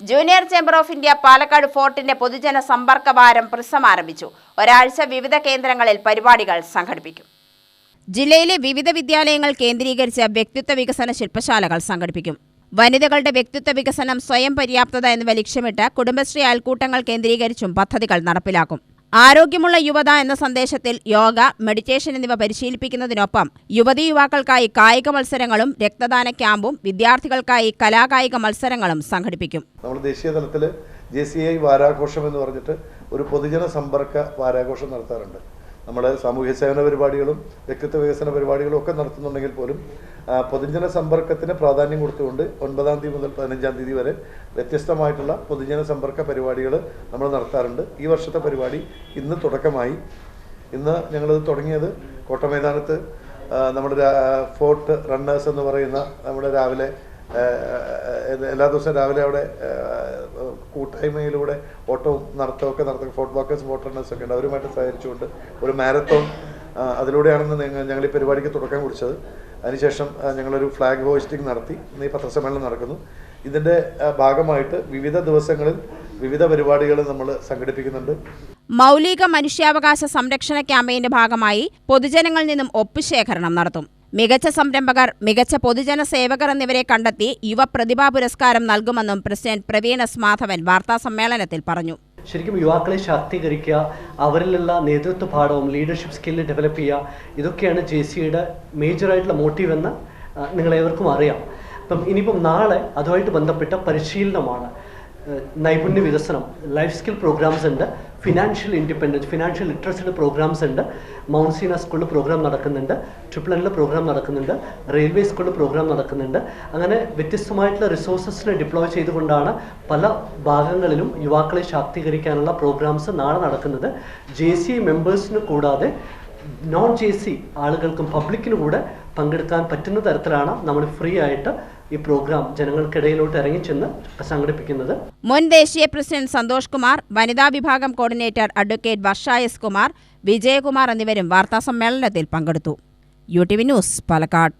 Junior chamber of India Palakkad ഫോർട്ടിന്റെ പൊതുജന സമ്പർക്ക വാരം പ്രിസം ആരംഭിച്ചു ഒരാഴ്ച വിവിധ കേന്ദ്രങ്ങളിൽ പരിപാടികൾ സംഘടിപ്പിക്കും. ജില്ലയിലെ വിവിധ വിദ്യാലയങ്ങൾ കേന്ദ്രീകരിച്ച് വ്യക്തിത്വ വികസന ശില്പശാലകൾ സംഘടിപ്പിക്കും. വനിതകളുടെ വ്യക്തിത്വ വികസനം സ്വയം പര്യാപ്തത എന്നിവ ലക്ഷ്യമിട്ട് കുടുംബശ്രീ അയൽക്കൂട്ടങ്ങൾ കേന്ദ്രീകരിച്ചും പദ്ധതികൾ നടപ്പിലാക്കും. ആരോഗ്യമുള്ള യുവത എന്ന സന്ദേശത്തിൽ യോഗ മെഡിറ്റേഷൻ എന്നിവ പരിശീലിപ്പിക്കുന്നതിനൊപ്പം യുവതി യുവാക്കൾക്കായി കായിക മത്സരങ്ങളും രക്തദാന ക്യാമ്പും വിദ്യാർത്ഥികൾക്കായി കലാകായിക മത്സരങ്ങളും സംഘടിപ്പിക്കും. നമ്മൾ ദേശീയ തലത്തിൽ ജെ സി ഐ വാരാഘോഷം എന്ന് പറഞ്ഞിട്ട് ഒരു പൊതുജന സമ്പർക്ക വാരാഘോഷം നടത്താറുണ്ട്. നമ്മൾ സാമൂഹ്യ സേവന പരിപാടികളും വ്യക്തിത്വ വികസന പരിപാടികളും ഒക്കെ നടത്തുന്നുണ്ടെങ്കിൽ പോലും പൊതുജന സമ്പർക്കത്തിന് പ്രാധാന്യം കൊടുത്തുകൊണ്ട് ഒൻപതാം തീയതി മുതൽ പതിനഞ്ചാം തീയതി വരെ വ്യത്യസ്തമായിട്ടുള്ള പൊതുജന സമ്പർക്ക പരിപാടികൾ നമ്മൾ നടത്താറുണ്ട്. ഈ വർഷത്തെ പരിപാടി ഇന്ന് തുടക്കമായി. ഇന്ന് ഞങ്ങളിത് തുടങ്ങിയത് കോട്ടമൈതാനത്ത് നമ്മുടെ ഫോർട്ട് റണ്ണേഴ്സ് എന്ന് പറയുന്ന നമ്മുടെ രാവിലെ എല്ലാ ദിവസവും രാവിലെ അവിടെ കൂട്ടായ്മയിലൂടെ ഓട്ടവും നടത്തമൊക്കെ നടത്തും. ഫോർട്ട് വാക്കേഴ്സ് റണ്ണേഴ്സ് ഒക്കെ ഉണ്ട്. അവരുമായിട്ട് സഹകരിച്ചുകൊണ്ട് ഒരു മാരത്തോൺ അതിലൂടെയാണെന്ന് ഞങ്ങൾ ഈ പരിപാടിക്ക് തുടക്കം കുറിച്ചത്. അതിനുശേഷം ഞങ്ങളൊരു ഫ്ലാഗ് ഹോയിസ്റ്റിംഗ് നടത്തി. ഇന്ന് ഈ പത്രസമ്മേളനം നടക്കുന്നു. ഇതിന്റെ ഭാഗമായിട്ട് വിവിധ ദിവസങ്ങളിൽ വിവിധ പരിപാടികൾ നമ്മൾ സംഘടിപ്പിക്കുന്നുണ്ട്. മൗലിക മനുഷ്യാവകാശ സംരക്ഷണ ക്യാമ്പയിന്റെ ഭാഗമായി പൊതുജനങ്ങളിൽ നിന്നും ഒപ്പ് ശേഖരണം നടത്തും. മികച്ച സംരംഭകർ മികച്ച പൊതുജന സേവകർ എന്നിവരെ കണ്ടെത്തി യുവ പ്രതിഭാ പുരസ്കാരം നൽകുമെന്നും പ്രസിഡന്റ് പ്രവീൺ എസ് മാധവൻ വാർത്താസമ്മേളനത്തിൽ പറഞ്ഞു. ശരിക്കും യുവാക്കളെ ശാക്തീകരിക്കുക അവരിലുള്ള നേതൃത്വ പാഠവും ലീഡർഷിപ്പ് സ്കില്ല് ഡെവലപ്പ് ചെയ്യുക ഇതൊക്കെയാണ് ജെ സിയുടെ മേജറായിട്ടുള്ള മോട്ടീവ് എന്ന് നിങ്ങളെവർക്കും അറിയാം. അപ്പം ഇനിയിപ്പം നാളെ അതുമായിട്ട് ബന്ധപ്പെട്ട പരിശീലനമാണ്. നൈപുണ്യ വികസനം ലൈഫ് സ്കിൽ പ്രോഗ്രാംസ് ഉണ്ട് ഫിനാൻഷ്യൽ ഇൻഡിപെൻഡൻസ് ഫിനാൻഷ്യൽ ലിറ്ററസിയുടെ പ്രോഗ്രാംസ് ഉണ്ട് മൗണ്ട് സീന സ്കൂളിൽ പ്രോഗ്രാം നടക്കുന്നുണ്ട് ട്രിപ്പിൾ എണ്ണിൽ പ്രോഗ്രാം നടക്കുന്നുണ്ട് റെയിൽവേ സ്കൂളിൽ പ്രോഗ്രാം നടക്കുന്നുണ്ട്. അങ്ങനെ വ്യത്യസ്തമായിട്ടുള്ള റിസോഴ്സസിനെ ഡിപ്ലോയ് ചെയ്തുകൊണ്ടാണ് പല ഭാഗങ്ങളിലും യുവാക്കളെ ശാക്തീകരിക്കാനുള്ള പ്രോഗ്രാംസ് നാളെ നടക്കുന്നത്. ജെ സി മെമ്പേഴ്സിന് കൂടാതെ നോൺ ജെ സി ആളുകൾക്കും പബ്ലിക്കിനും കൂടെ പങ്കെടുക്കാൻ പറ്റുന്ന തരത്തിലാണ് നമ്മൾ ഫ്രീ ആയിട്ട് ഈ പ്രോഗ്രാം ജനങ്ങൾക്കിടയിലോട്ട് ഇറങ്ങിച്ചെന്ന് സംഘടിപ്പിക്കുന്നത്. മുൻ ദേശീയ പ്രസിഡന്റ് സന്തോഷ് കുമാർ വനിതാ വിഭാഗം coordinator advocate Varsha S Kumar Vijayakumar എന്നിവരും വാർത്താസമ്മേളനത്തിൽ പങ്കെടുത്തു. U T V news Palakkad.